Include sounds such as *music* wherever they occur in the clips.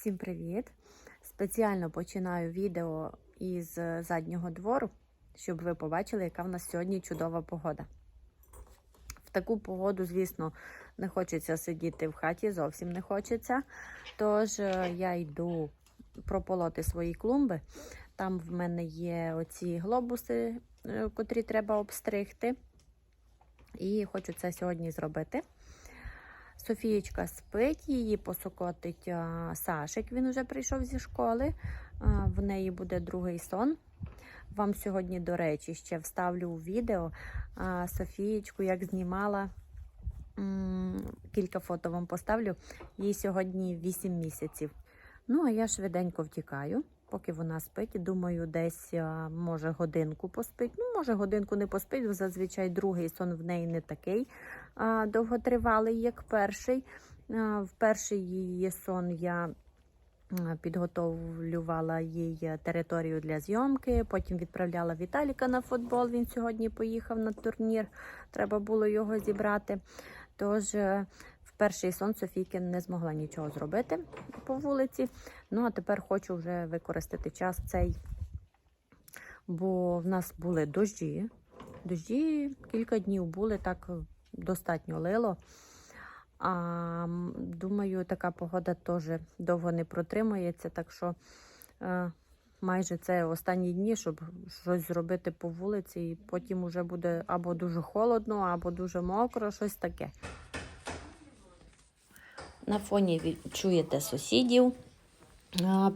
Всім привіт! Спеціально починаю відео із е, заднього двору, щоб ви побачили, яка в нас сьогодні чудова погода. В таку погоду, звісно, не хочеться сидіти в хаті, зовсім не хочеться. Тож е, я йду прополоти свої клумби. Там в мене є оці глобуси, е, котрі треба обстригти. І хочу це сьогодні зробити. Софієчка спить, її посокотить Сашик. Він вже прийшов зі школи. В неї буде другий сон. Вам сьогодні, до речі, ще вставлю у відео Софієчку, як знімала. Кілька фото вам поставлю. Їй сьогодні 8 місяців. Ну, а я швиденько втікаю, поки вона спить. Думаю, десь може годинку поспить. Ну, може, годинку не поспить, бо зазвичай другий сон в неї не такий а, довготривалий, як перший. А, В перший її сон я підготовлювала їй територію для зйомки. Потім відправляла Віталіка на футбол. Він сьогодні поїхав на турнір. Треба було його зібрати. Тож е, перший сон Софійки не змогла нічого зробити по вулиці. Ну а тепер хочу вже використати час цей, бо в нас були дощі. Дощі кілька днів були, так достатньо лило. А думаю, така погода теж довго не протримується, так що е, майже це останні дні, щоб щось зробити по вулиці, і потім вже буде або дуже холодно, або дуже мокро, щось таке. На фоні чуєте сусідів.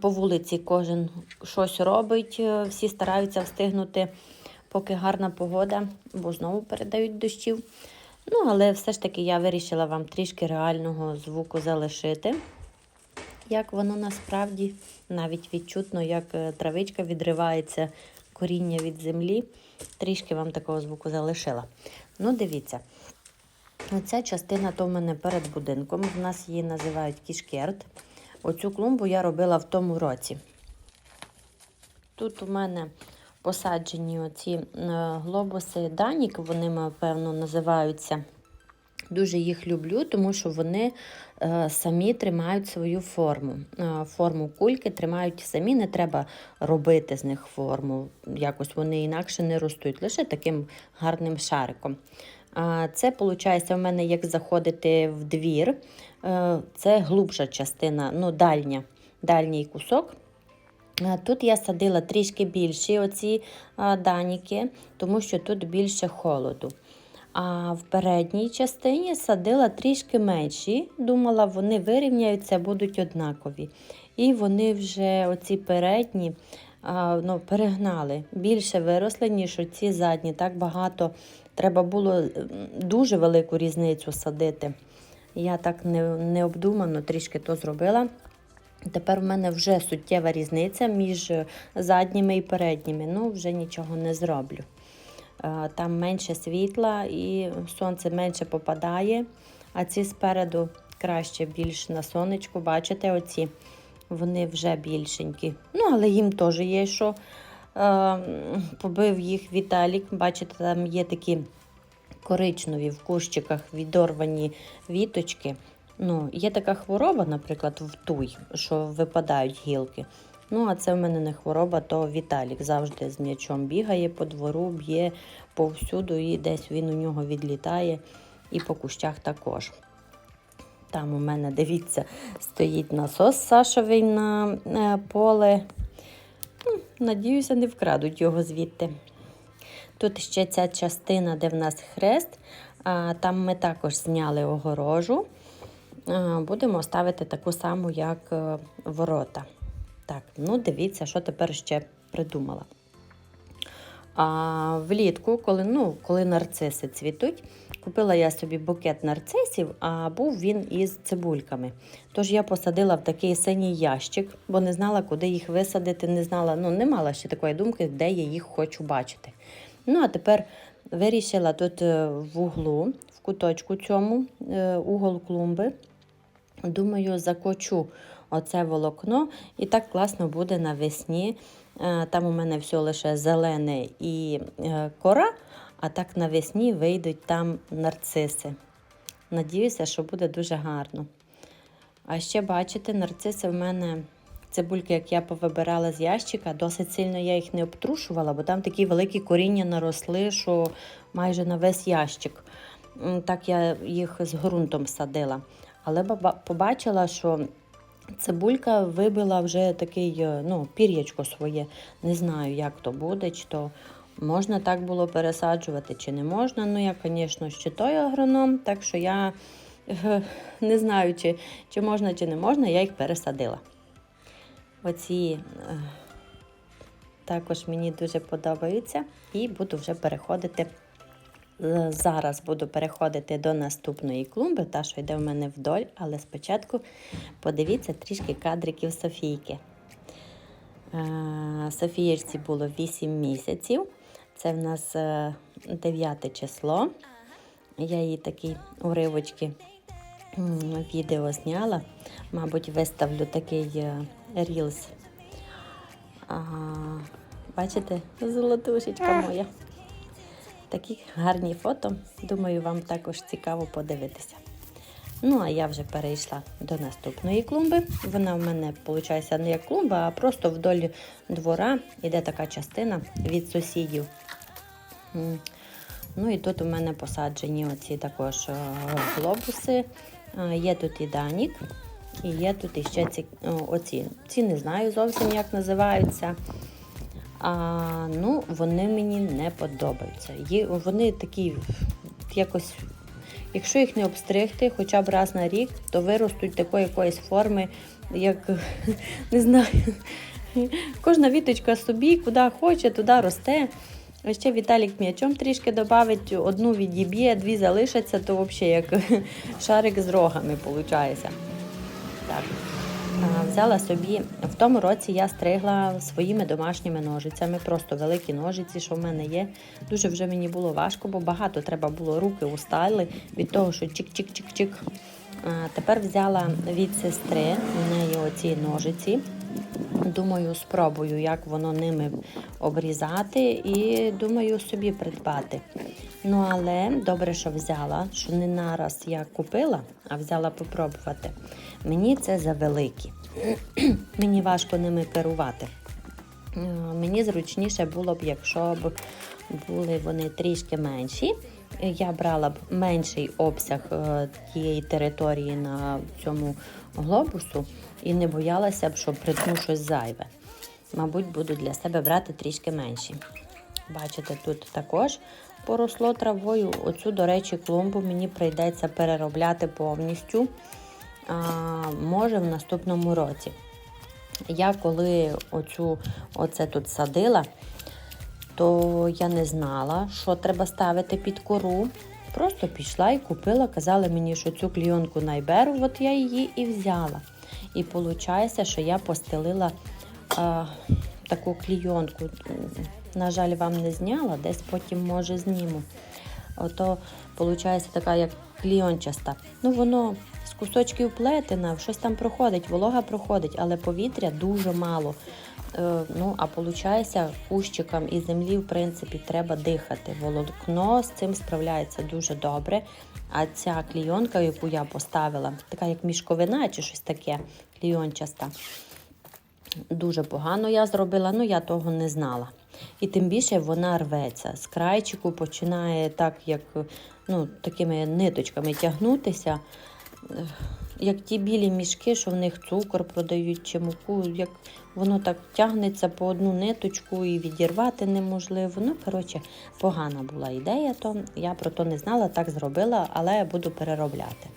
По вулиці кожен щось робить, е, всі стараються встигнути, поки гарна погода, бо знову передають дощів. Ну, але все ж таки я вирішила вам трішки реального звуку залишити. Як воно насправді навіть відчутно, як е, травичка відривається коріння від землі. Трішки вам такого звуку залишила. Ну, дивіться. Оця частина то в мене перед будинком. В нас її називають кішкерт. Оцю клумбу я робила в тому році. Тут у мене посаджені оці е, глобуси Данік, вони, напевно, називаються. Дуже їх люблю, тому що вони е, самі тримають свою форму. Е, форму кульки тримають самі, не треба робити з них форму. Якось вони інакше не ростуть, лише таким гарним шариком. Це, виходить, в мене як заходити в двір. Е, Це глубша частина, ну, дальня, дальній кусок. Е, Тут я садила трішки більші оці даніки, тому що тут більше холоду. А в передній частині садила трішки менші. Думала, вони вирівняються, будуть однакові. І вони вже оці передні ну, перегнали. Більше виросли, ніж оці задні. Так багато треба було дуже велику різницю садити. Я так не, необдумано трішки то зробила. Тепер в мене вже суттєва різниця між задніми і передніми. Ну, вже нічого не зроблю. Е, Там менше світла і сонце менше попадає, а ці спереду краще більш на сонечку. Бачите, оці вони вже більшенькі. Ну, але їм теж є що. Е, Побив їх Віталік. Бачите, там є такі коричневі в кущиках відорвані віточки. Ну, є така хвороба, наприклад, в туй, що випадають гілки. Ну, а це в мене не хвороба, то Віталік завжди з м'ячом бігає по двору, б'є повсюду і десь він у нього відлітає, і по кущах також. Там у мене, дивіться, стоїть насос Сашовий на е, поле. Надіюся, не вкрадуть його звідти. Тут ще ця частина, де в нас хрест, там ми також зняли огорожу. Будемо ставити таку саму, як е, ворота. Так, ну дивіться, що тепер ще придумала. А влітку, коли, ну, коли нарциси цвітуть, купила я собі букет нарцисів, а був він із цибульками. Тож я посадила в такий синій ящик, бо не знала, куди їх висадити, не знала, ну, не мала ще такої думки, де я їх хочу бачити. Ну, а тепер вирішила тут е, в углу, в куточку цьому, е, угол клумби. Думаю, закочу оце волокно, і так класно буде навесні. Е, Там у мене все лише зелене і е, кора, а так навесні вийдуть там нарциси. Надіюся, що буде дуже гарно. А ще бачите, нарциси в мене цибульки, як я повибирала з ящика, досить сильно я їх не обтрушувала, бо там такі великі коріння наросли, що майже на весь ящик. Так я їх з ґрунтом садила. Але побачила, що цибулька вибила вже такий, е, ну, пір'ячко своє. Не знаю, як то буде, чи то можна так було пересаджувати, чи не можна. Ну, я, звісно, ще той агроном, так що я е, не знаю, чи, чи можна, чи не можна, я їх пересадила. Оці е, також мені дуже подобаються і буду вже переходити. Е, Зараз буду переходити до наступної клумби, та що йде в мене вдоль, але спочатку подивіться трішки кадриків Софійки. Е, Софієчці було 8 місяців. Це в нас 9 число. Я їй такі уривочки відео зняла. Мабуть, виставлю такий е, рілс. Бачите, золотушечка моя. Такі гарні фото. Думаю, вам також цікаво подивитися. Ну, а я вже перейшла до наступної клумби. Вона в мене, виходить, не як клумба, а просто вдоль двора йде така частина від сусідів. Ну і тут у мене посаджені оці також е, глобуси. Е, Є тут і Данік, і є тут іще ці, оці. Ці не знаю зовсім, як називаються. А, ну, вони мені не подобаються. Є, вони такі якось, якщо їх не обстригти хоча б раз на рік, то виростуть такої якоїсь форми, як *laughs* не знаю. Кожна віточка собі, куди хоче, туди росте. А ще Віталік м'ячом трішки додавить, одну відіб'є, дві залишаться, то взагалі як *laughs* шарик з рогами виходить. Так. Взяла собі в тому році я стригла своїми домашніми ножицями, просто великі ножиці, що в мене є. Дуже вже мені було важко, бо багато треба було руки устали від того, що чик-чик-чик-чик. Тепер взяла від сестри в неї оці ножиці. Думаю, спробую, як воно ними обрізати, і думаю собі придбати. Ну, але добре, що взяла, що не нараз я купила, а взяла попробувати. Мені це завеликі. *clears throat* Мені важко ними керувати. Е, Мені зручніше було б, якщо б були вони трішки менші. Я брала б менший обсяг е, тієї території на цьому глобусу і не боялася б, що придну щось зайве. Мабуть, буду для себе брати трішки менші. Бачите, тут також поросло травою. Оцю, до речі, клумбу мені прийдеться переробляти повністю. А, може в наступному році. Я коли оцю, оце тут садила, то я не знала, що треба ставити під кору. Просто пішла і купила, казали мені, що цю клійонку найберу, от я її і взяла. І виходить, що я постелила а, таку клійонку. На жаль, вам не зняла, десь потім може зніму. Ото, виходить, така як клійончаста. Ну, воно з кусочків плетена, щось там проходить, волога проходить, але повітря дуже мало. Е, ну, а виходить, кущикам і землі, в принципі, треба дихати. Волокно з цим справляється дуже добре. А ця клійонка, яку я поставила, така як мішковина чи щось таке, клійончаста, дуже погано я зробила, ну я того не знала. І тим більше вона рветься. З крайчику починає так, як ну, такими ниточками тягнутися. Як ті білі мішки, що в них цукор продають чи муку, як воно так тягнеться по одну ниточку і відірвати неможливо. Ну, коротше, погана була ідея, то я про то не знала, так зробила, але буду переробляти.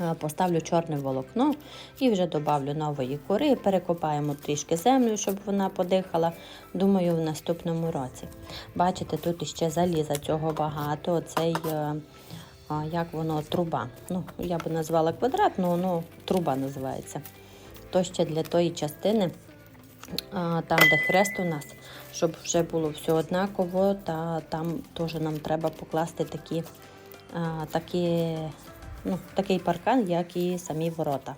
Е, Поставлю чорне волокно і вже додавлю нової кори, перекопаємо трішки землю, щоб вона подихала. Думаю, в наступному році. Бачите, тут іще заліза цього багато. Оцей, е, як воно, труба. Ну, я би назвала квадрат, але воно труба називається. То ще для тої частини, там, де хрест у нас, щоб вже було все однаково, та там теж нам треба покласти такі, такі ну, такий паркан, як і самі ворота.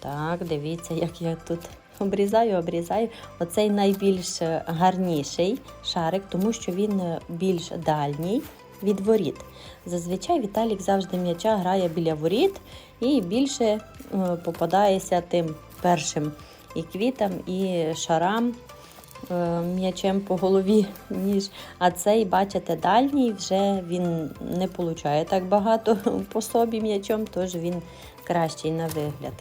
Так, дивіться, як я тут обрізаю, обрізаю. Оцей найбільш гарніший шарик, тому що він більш дальній. від воріт. Зазвичай Віталік завжди м'яча грає біля воріт і більше е, попадається тим першим і квітам, і шарам м'ячем по голові, ніж. А цей, бачите, дальній вже він не получає так багато *laughs* по собі м'ячом, тож він кращий на вигляд.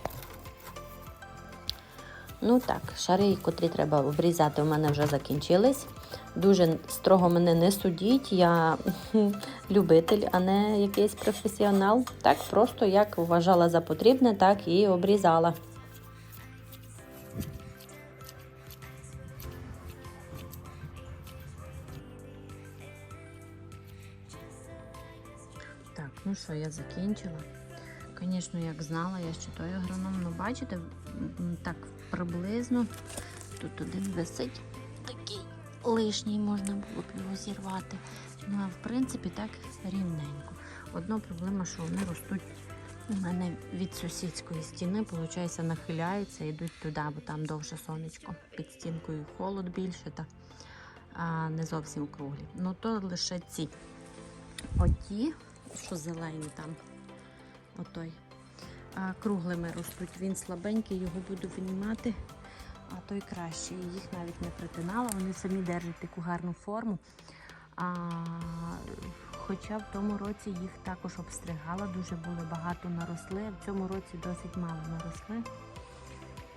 Ну так, шари, котрі треба обрізати, у мене вже закінчились. Дуже строго мене не судіть. Я *laughs* любитель, а не якийсь професіонал. Так просто як вважала за потрібне, так і обрізала. Що, я закінчила. Звісно, як знала, я ще той агроном, ну бачите, так приблизно. Тут один висить такий лишній, можна було б його зірвати. Ну, а в принципі так рівненько. Одна проблема, що вони ростуть у мене від сусідської стіни, виходить, нахиляються, йдуть туди, бо там довше сонечко. Під стінкою холод більше, та а не зовсім круглі. Ну то лише ці. Оті, що зелені там, отой. А круглими ростуть. Він слабенький, його буду винімати, а той краще. Їх навіть не притинала, вони самі держать таку гарну форму. А, хоча в тому році їх також обстригала, дуже були багато наросли, в цьому році досить мало наросли.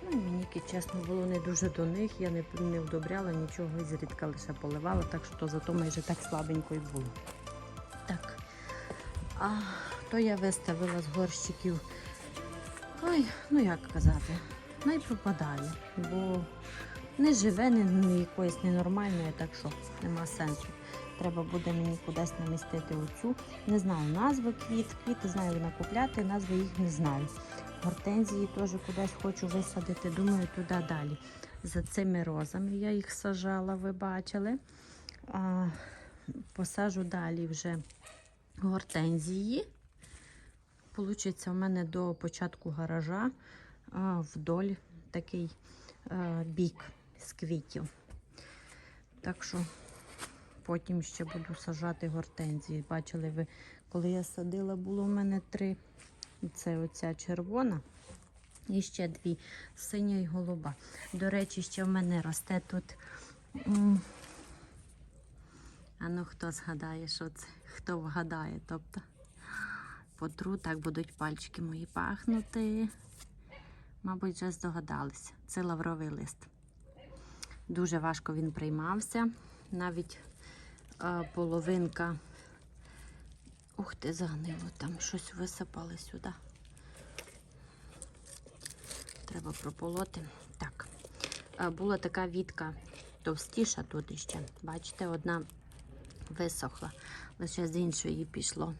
Ну, мені, чесно, було не дуже до них, я не, не вдобряла нічого, і зрідка лише поливала, так що зато майже так слабенько і було. Так. А, то я виставила з горщиків. Ой, ну як казати, най пропадає, бо не живе, не, не якоїсь ненормальної, так що нема сенсу. Треба буде мені кудись намістити оцю. Не знаю назви квіт. Квіти знаю накупляти, назви їх не знаю. Гортензії теж кудись хочу висадити. Думаю, туди далі. За цими розами я їх сажала, ви бачили. А, посажу далі вже гортензії. Получиться у мене до початку гаража вдоль такий бік з квітів. Так що потім ще буду сажати гортензії. Бачили ви, коли я садила, було в мене три. Це оця червона. І ще дві синя і голуба. До речі, ще в мене росте тут. А ну хто згадає, що це? Хто вгадає? Тобто потру, так будуть пальчики мої пахнути. Мабуть, вже здогадалися. Це лавровий лист. Дуже важко він приймався. Навіть е, половинка. Ух ти, загнило, там щось висипали сюди. Треба прополоти. Так. Е, була така вітка товстіша тут іще. Бачите, одна висохла. Лише з іншої пішло.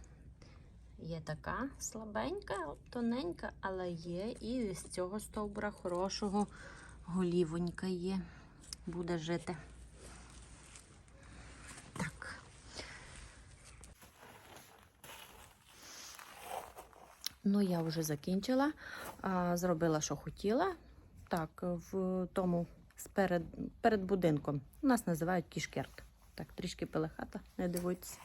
Є така слабенька, тоненька, але є. І з цього стовбура хорошого голівонька є. Буде жити. Так. Ну, я вже закінчила. Зробила, що хотіла. Так, в тому сперед, перед будинком. У нас називають кішкерт. Так, трішки пелехата, не дивуйтесь.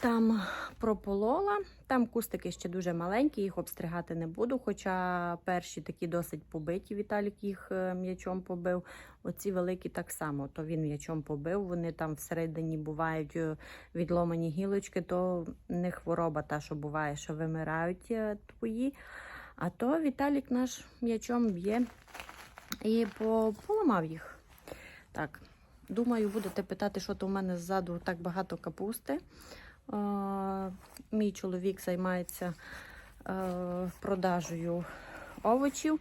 Там прополола, там кустики ще дуже маленькі, їх обстригати не буду. Хоча перші такі досить побиті, Віталік їх е, м'ячом побив. Оці великі так само, то він м'ячом побив. Вони там всередині бувають е, відломані гілочки, то не хвороба та, що буває, що вимирають е, твої. А то Віталік наш м'ячом б'є і по- поламав їх. Так, Думаю, будете питати, що то у мене ззаду так багато капусти. Е, Мій чоловік займається е, продажею овочів.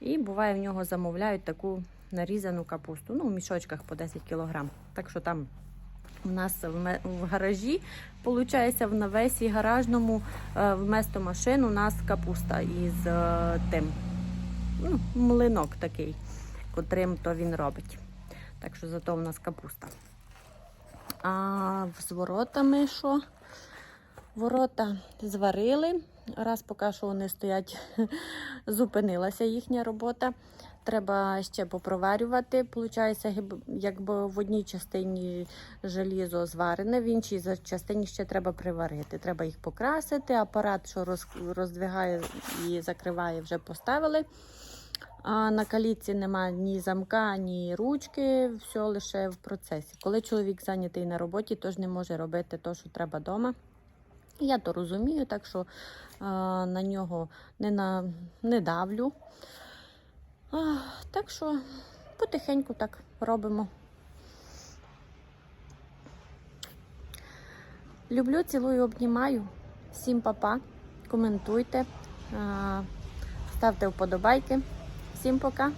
І буває, в нього замовляють таку нарізану капусту. Ну, в мішочках по 10 кг. Так що там у нас в гаражі, виходить, в навесі гаражному е, вместо машин у нас капуста із тим ну, млинок такий, котрим то він робить. Так що зато в нас капуста. А з воротами що? Ворота зварили. Раз поки що вони стоять, *laughs* зупинилася їхня робота. треба ще попроварювати. Получається, якби в одній частині желізо зварене, в іншій частині ще треба приварити. Треба їх покрасити. Апарат, що роз- роздвигає і закриває, вже поставили. А на калітці немає ні замка, ні ручки, все лише в процесі. Коли чоловік зайнятий на роботі, тож не може робити те, що треба вдома. Я то розумію, так що а, на нього не, на, не давлю. А, так що потихеньку так робимо. Люблю, цілую, обнімаю. Всім па-па. Коментуйте, ставте вподобайки. Всім пока!